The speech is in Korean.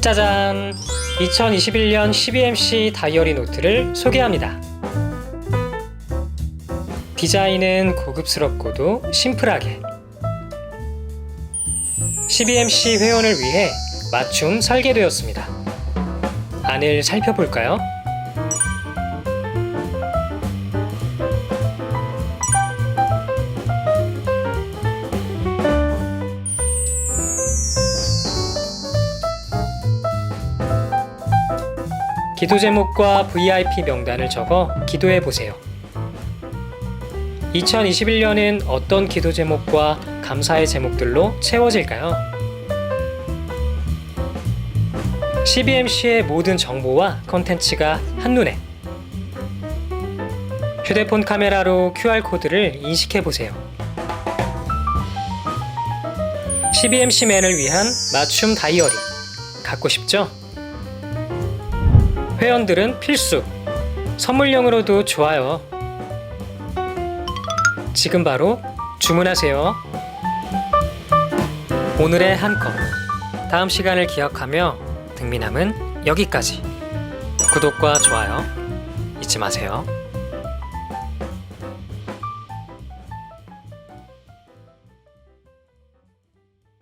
짜잔! 2021년 12MC 다이어리 노트를 소개합니다. 디자인은 고급스럽고도 심플하게 12MC 회원을 위해 맞춤 설계되었습니다. 안을 살펴볼까요? 기도 제목과 VIP 명단을 적어 기도해 보세요. 2021년은 어떤 기도 제목과 감사의 제목들로 채워질까요? 12MC의 모든 정보와 컨텐츠가 한눈에 휴대폰 카메라로 QR코드를 인식해 보세요. 12MC맨을 위한 맞춤 다이어리 갖고 싶죠? 회원들은 필수. 선물용으로도 좋아요. 지금 바로 주문하세요. 오늘의 한 컵. 다음 시간을 기억하며 등미남은 여기까지. 구독과 좋아요 잊지 마세요.